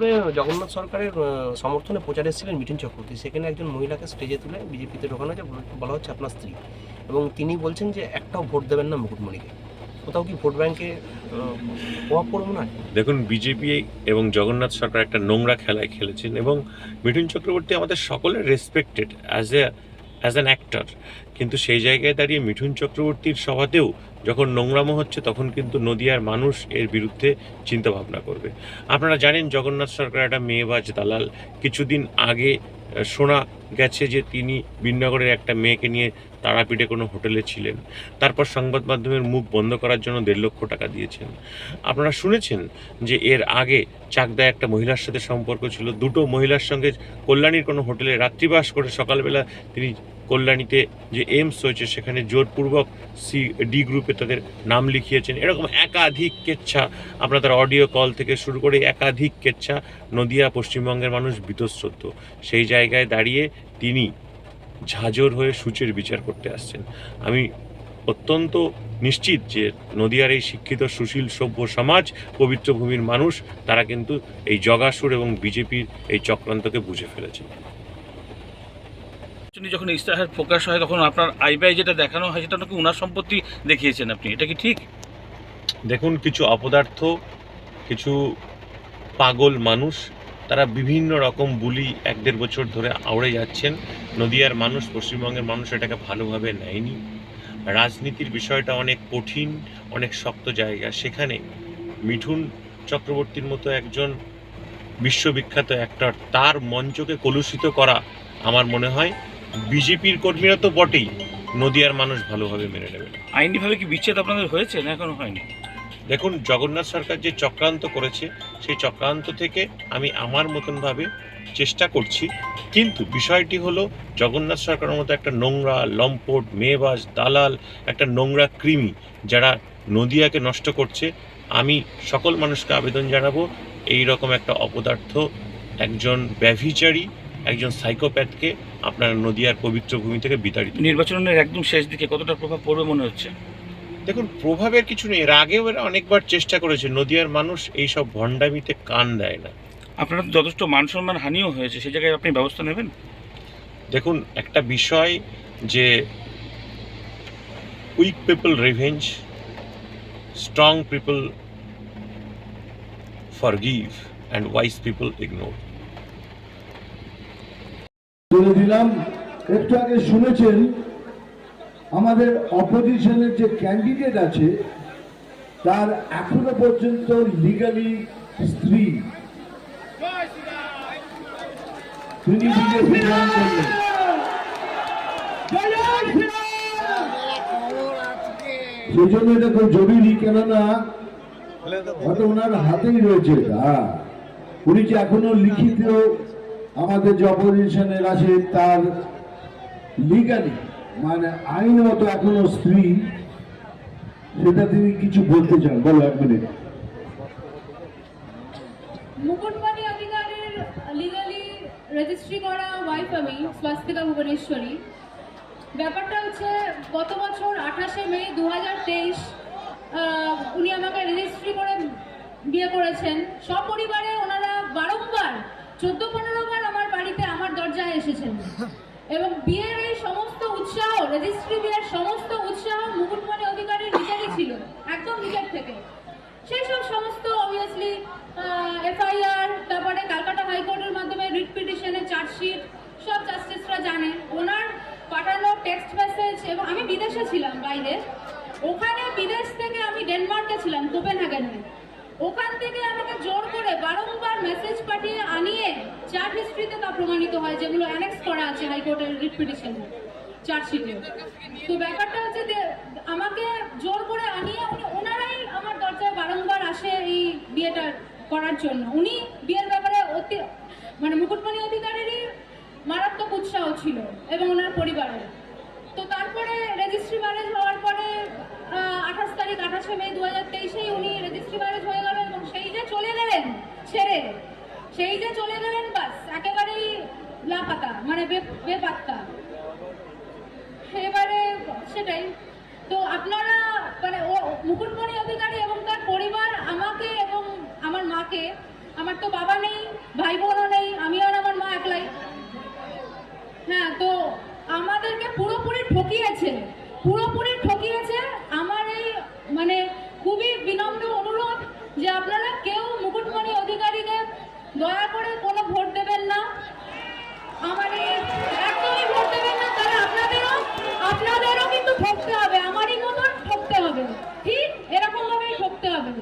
মেদিনীপুরে জগন্নাথ সরকারের সমর্থনে প্রচারে এসেছিলেন মিঠুন চক্রবর্তী। সেখানে একজন মহিলাকে স্টেজে তুলে বিজেপিতে ঢোকানো হয়েছে, বল- হচ্ছে আপনার স্ত্রী। এবং তিনি বলছেন যে একটাও ভোট দেবেন না মুকুটমণিকে কোথাও কি ভোট ব্যাংকে প্রভাব পড়বে না? দেখুন, বিজেপি এবং জগন্নাথ সরকার একটা নোংরা খেলায় খেলেছেন এবং মিঠুন চক্রবর্তী আমাদের সকলের respected as a as an actor কিন্তু সেই জায়গায় দাঁড়িয়ে মিঠুন চক্রবর্তীর সভাতেও যখন নোংরামো হচ্ছে, তখন কিন্তু নদিয়ার মানুষ এর বিরুদ্ধে চিন্তা ভাবনা করবে। আপনারা জানেন, জগন্নাথ সরকার একটা মেয়েবাজ দালাল কিছুদিন আগে শোনা গেছে যে তিনি বিনগরের একটা মেয়েকে নিয়ে তারাপীঠে কোনো হোটেলে ছিলেন। তারপর সংবাদ মাধ্যমের মুখ বন্ধ করার জন্য দেড় লক্ষ টাকা দিয়েছেন। আপনারা শুনেছেন যে এর আগে চাকদায় একটা মহিলার সাথে সম্পর্ক ছিল। দুটো মহিলার সঙ্গে কল্যাণীর কোনো হোটেলে রাত্রিবাস করে সকালবেলা তিনি কল্যাণীতে যে এইমস হয়েছে সেখানে জোরপূর্বক সি ডি গ্রুপে তাদের নাম লিখিয়েছেন। এরকম একাধিক কেচ্ছা আপনার তার অডিও কল থেকে শুরু করে একাধিক কেচ্ছা নদিয়া, পশ্চিমবঙ্গের মানুষ বীতশ্রদ্ধ। সেই জায়গায় দাঁড়িয়ে তিনি ঝাঁঝর হয়ে সূচের বিচার করতে আসছেন। আমি অত্যন্ত নিশ্চিত যে নদিয়ার এই শিক্ষিত সুশীল সভ্য সমাজ, পবিত্র ভূমির মানুষ, তারা কিন্তু এই জগাসুর এবং বিজেপির এই চক্রান্তকে বুঝে ফেলেছে। নির্বাচনী যখন ইস্তাহার প্রকাশ হয়, তখন আপনার আইবাই যেটা দেখানো হয়, সেটা নাকি উনার সম্পত্তি দেখিয়েছেন আপনি? এটা কি ঠিক? দেখুন, কিছু অপদার্থ, কিছু পাগল মানুষ, তারা বিভিন্ন রকম বুলি এক দেড় বছর ধরে আওড়ে যাচ্ছেন। নদিয়ার মানুষ, পশ্চিমবঙ্গের মানুষ এটাকে ভালোভাবে নেয়নি। রাজনীতির বিষয়টা অনেক কঠিন, অনেক শক্ত জায়গা। সেখানে মিঠুন চক্রবর্তীর মতো একজন বিশ্ববিখ্যাত অ্যাক্টর তার মঞ্চকে কলুষিত করা আমার মনে হয়। বিজেপির কর্মীরা তো বটেই। নদিয়ার মানুষ ভালোভাবে মেনে নেবে। আইনিভাবে কি বিচ্ছেদ আপনাদের হয়েছে না এখনও হয়নি? দেখুন জগন্নাথ সরকার যে চক্রান্ত করেছে সেই চক্রান্ত থেকে আমি আমার মতনভাবে চেষ্টা করছি। কিন্তু বিষয়টি হলো জগন্নাথ সরকারের মতো একটা নোংরা লম্পট মেয়েবাজ দালাল একটা নোংরা কৃমি যারা নদিয়াকে নষ্ট করছে আমি সকল মানুষকে আবেদন জানাব এই রকম একটা অপদার্থ একজন ব্যভিচারী একজন সাইকোপ্যাথকে আপনার নদিয়ার পবিত্র ভূমি থেকে বিতাড়িত নির্বাচনের একদম শেষ দিকে কতটা প্রভাব পড়বে মনে হচ্ছে? দেখুন প্রভাবের কিছু নেই। এর আগেও এরা অনেকবার চেষ্টা করেছে। নদিয়ার মানুষ এইসব ভণ্ডামিতে কান দেয় না। আপনার তো যথেষ্ট মান সম্মান হানিও হয়েছে। সেই জায়গায় আপনি ব্যবস্থা নেবেন? দেখুন একটা বিষয় যে weak people revenge strong people forgive and wise people ignore. বলে দিলাম। একটু আগে শুনেছেন আমাদের অপোজিশনের যে ক্যান্ডিডেট আছে তার এখনও পর্যন্ত লিগালি স্ত্রী। তিনি বিজেপি জয়েন করলেন। সেই জন্য এটা খুব জরুরি কেননা হয়তো ওনার হাতেই রয়েছে হ্যাঁ। উনি যে এখনও লিখিত আমাদের যে অপোজিশনের আছে তার লিগালি মানে আইনত এখনও স্ত্রী, সেটা তিনি কিছু বলতে চান। বলো এক মিনিট মুকুটমণি অধিকারের লিগালি রেজিস্ট্রি করা ওয়াইফ আমি স্বাস্তিকা ভুবনেশ্বরী। ব্যাপারটা হচ্ছে, গত বছর আঠাশে মে দু হাজার তেইশ উনি আমাকে রেজিস্ট্রি করে বিয়ে করেছেন। সপরিবারে ওনারা বারংবার চোদ্দ পনেরো বার আমার দরজায় এসেছেন। এবং বিয়ের এই সমস্ত উৎসাহ রেজিস্ট্রি বিয়ের সমস্ত উৎসাহ মুকুটমণি অধিকারীর নিজেরই ছিল, একদম নিজের থেকে। সেই সব সমস্ত অবভিয়াসলি এফআইআর তারপরে ক্যালকাটা হাইকোর্টের মাধ্যমে রিট পিটিশনের চার্জশিট সব জাস্টিসরা জানে। ওনার পাঠানো টেক্সট মেসেজ এবং আমি বিদেশে ছিলাম বাইরে। ওখানে বিদেশ থেকে আমি ডেনমার্কে ছিলাম কোপেনহেগেনে ওখান থেকে আমাকে জোর করে বারংবার মেসেজ পাঠিয়ে আনিয়ে চার্ট হিস্ট্রিতে তা প্রমাণিত হয়, যেগুলো অ্যানেক্স করা আছে হাইকোর্টের রিট পিটিশনে চার্জশিটে তো ব্যাপারটা হচ্ছে যে, আমাকে জোর করে আনিয়ে উনি, ওনারাই আমার দরজায় বারংবার আসে এই বিয়েটা করার জন্য। উনি বিয়ের ব্যাপারে অতি মানে মুকুটমণি অধিকারেরই মারাত্মক উৎসাহ ছিল, এবং ওনার পরিবারের। তো তারপরে রেজিস্ট্রি ম্যারেজ হওয়ার পরে আঠাশ তারিখ, আঠাশে মে দু হাজার তেইশেই উনি রেজিস্ট্রি ম্যারেজ হয়ে গেল এবং সেই যে চলে গেলেন ছেড়ে, সেই যে চলে গেলেন বাস, একেবারেই লাপাতা মানে বেপাত্তা। এবারে সেটাই। তো আপনারা মানে ও, মুকুটমণি অধিকারী এবং তার পরিবার আমাকে এবং আমার মাকে, আমার তো বাবা নেই ভাই বোনও নেই আমি আর আমার মা একলাই। হ্যাঁ তো আমাদেরকে পুরোপুরি ঠকিয়েছে পুরোপুরি ঠকিয়েছে আমার এই মানে খুবই বিনম্র অনুরোধ যে আপনারা কেউ মুকুটমণি অধিকারীকে দয়া করে কোনো ভোট দেবেন না আমার এই একদমই ভোট দেবেন না তাহলে আপনাদেরও আপনাদেরও কিন্তু ঠকতে হবে আমারই মতন ঠকতে হবে ঠিক এরকম ভাবেই ঠকতে হবে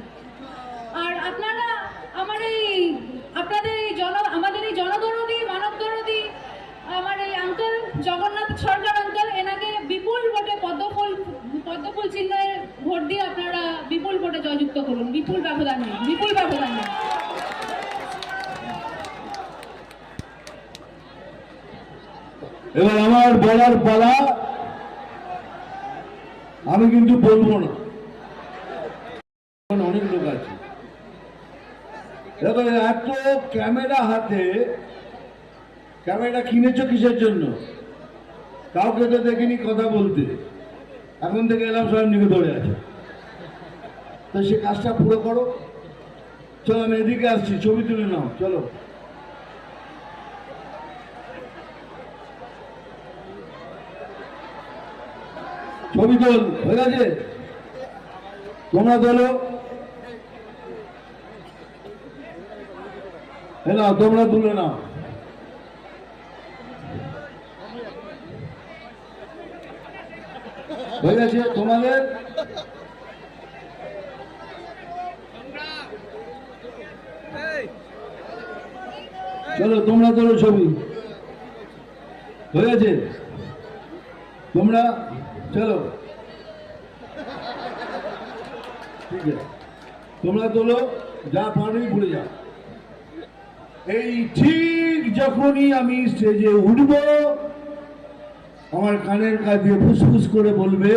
আর আপনারা আমার এই আপনাদের এই জন আমাদের এই জনদরদি মানব দরদি আমার এই আঙ্কেল জগন্নাথ সরকার আঙ্কেল এনাকে বিপুল ভোটে পদ্মফুল পদ্মফুল চিহ্নে ভোট দিয়ে আপনারা বিপুল ভোটে জয়যুক্ত করুন। বিপুল ব্যবধান নেই বিপুল ব্যবধানে। এবার আমার বলার পালা, আমি কিন্তু বলব না। অনেক লোক আছে। এবার এত ক্যামেরা হাতে, ক্যামেরা কিনেছো কিসের জন্য? কাউকে তো দেখিনি কথা বলতে। এখন থেকে এলাম সব নিকে ধরে আছে। তো সে কাজটা পুরো করো। চলো আমি এদিকে আসছি, ছবি তুলে নাও, চলো। ছবি তোল, হয়ে গেছে? তোমরা তোলো। নাও তোমরা তুলে নাও। গেছে তোমাদের চলো, তোমরা তোলো ছবি। হয়ে গেছে তোমরা চলো। ঠিক আছে। তোমরা তোলো, যা পারবি ভুলে যাও। এই ঠিক যখনই আমি স্টেজে উঠব আমার কানের কাজ দিয়ে ফুসফুস করে বলবে,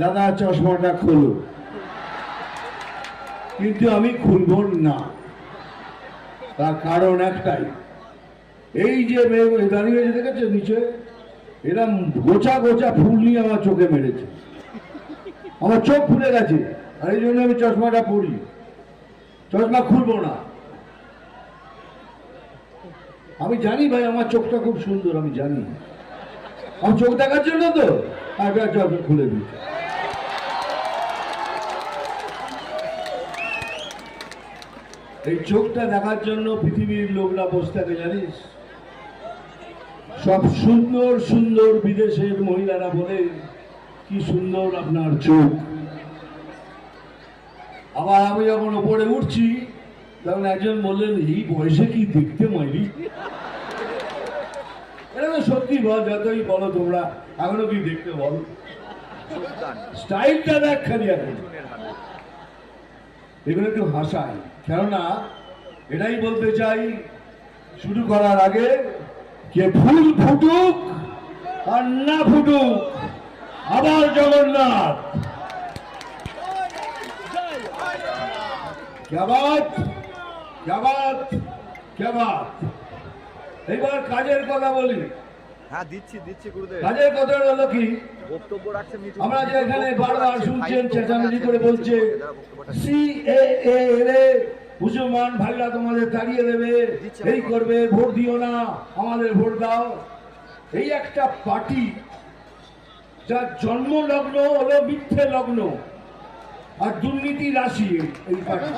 দাদা, চশমাটা খোলো। কিন্তু আমি খুলব না। তার কারণ একটাই, এই যে মেয়ে দাঁড়িয়ে দেখেছ নিচে? এরা গোচা গোছা ফুল নিয়ে আমার চোখে মেরেছে। আমার চোখ ফুলে গেছে, আর এই জন্য আমি চশমাটা পরি। চশমা খুলবো না। আমি জানি ভাই, আমার চোখটা খুব সুন্দর, আমি জানি। আমার চোখ দেখার জন্য তো? আগে খুলে দিচ্ছি এই চোখটা দেখার জন্য পৃথিবীর লোকরা বসে থাকে, জানিস? সব সুন্দর সুন্দর বিদেশের মহিলারা বলে, কি সুন্দর আপনার চোখ। আবার আমি যখন ওপরে উঠছি, তখন একজন বললেন, এই বয়সে কি দেখতে তো সত্যি বল যতই বলো তোমরা এখনও কি দেখতে বল? স্টাইলটা দেখ খালি এখন। এগুলো একটু হাসায় কেননা এটাই বলতে চাই শুরু করার আগে যে ফুল ফুটুক আর না ফুটুক আবার জগন্নাথ। ক্যাবাত ক্যাবাত ক্যাবাত। এইবার কাজের কথা বলি। হ্যাঁ দিচ্ছি দিচ্ছি গুরুদেব। কাজের কথা হলো কি? বক্তব্য রাখছে আমরা যে এখানে বারবার শুনছেন চেঁচামেচি করে বলছে সি এ এ রে মুসলমান ভাইরা তোমাদের তাড়িয়ে দেবে এই করবে ভোট দিও না আমাদের ভোট দাও। এই একটা পার্টি যার জন্ম লগ্ন হলো মিথ্যে লগ্ন আর দুর্নীতি রাশি এই পার্টি।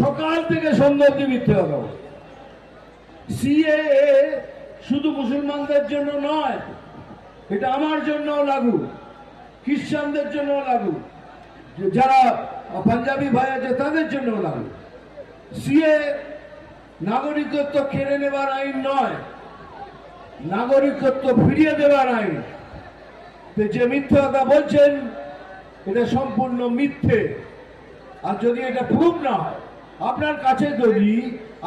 সকাল থেকে সন্ধ্যা অব্দি মিথ্যে কথা সিএএ শুধু মুসলমানদের জন্য নয়, এটা আমার জন্যও লাগু, খ্রিস্টানদের জন্যও লাগু, যারা পাঞ্জাবি ভাই আছে তাদের জন্যও লাগু। সিএ নাগরিকত্ব কেড়ে নেবার আইন নয়, নাগরিকত্ব ফিরিয়ে দেওয়ার আইন। যে মিথ্যে কথা বলছেন, এটা সম্পূর্ণ মিথ্যে। আর যদি এটা প্রুভ না হয়, আপনার কাছে যদি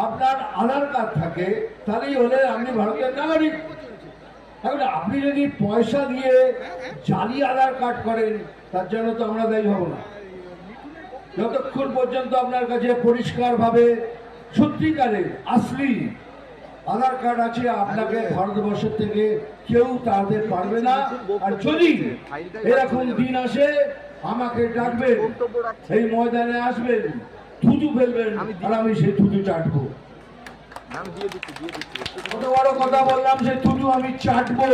আপনার আধার কার্ড থাকে তাহলেই হলে? আপনি ভারতের নাগরিক। এখন আপনি যদি পয়সা দিয়ে জালি আধার কার্ড করেন, তার জন্য তো আমরা দায়ী হব না। যতক্ষণ পর্যন্ত আপনার কাছে পরিষ্কারভাবে সত্যিকারের আসলি আধার কার্ড আছে, আপনাকে ভারতবর্ষের থেকে কেউ তাড়াতে পারবে না। আর যদি এরকম দিন আসে, আমাকে ডাকবেন, এই ময়দানে আসবেন, থুতু ফেলবেন, আর আমি সেই থুতু চাটবো আমি দিয়ে দিচ্ছি দিয়ে দিচ্ছি কত বড় কথা বললাম, সে থুতু আমি চাটবো।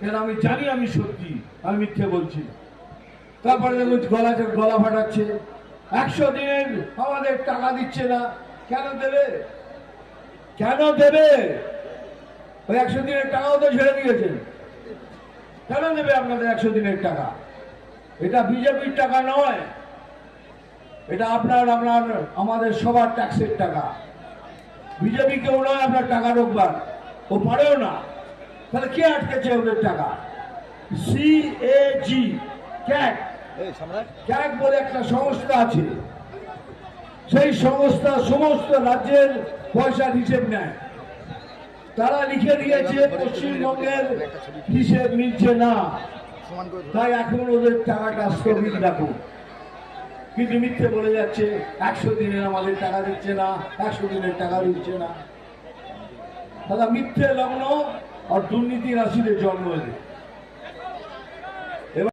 কেন আমি জানি আমি সত্যি, আমি মিথ্যে বলছি। তারপরে দেখুন গলা গলা ফাটাচ্ছে। একশো দিনের আমাদের টাকা দিচ্ছে না। কেন দেবে? কেন দেবে? ওই একশো দিনের টাকাও তো ছেড়ে দিয়েছেন কেন দেবে আপনাদের একশো দিনের টাকা? এটা বিজেপির টাকা নয়। এটা আপনার আপনার, আমাদের সবার ট্যাক্সের টাকা। বিজেপি কেউ নয় আপনার টাকা রোববার ও পারেও না। তাহলে কে আটকেছে ওদের টাকা? সি এ জি সম্রাট। ক্যাট বলে একটা সংস্থা আছে। সেই সংস্থা সমস্ত রাজ্যের পয়সার হিসেব নেয়। তারা লিখে দিয়েছে পশ্চিমবঙ্গের হিসেব মিলছে না। তাই এখন ওদের টাকাটা স্থগিত রাখুন। কিন্তু মিথ্যে বলে যাচ্ছে, একশো দিনের আমাদের টাকা দিচ্ছে না, একশো দিনের টাকা দিচ্ছে না। দাদা, মিথ্যে লগ্ন আর দুর্নীতি রাশিদের জন্ম এদের।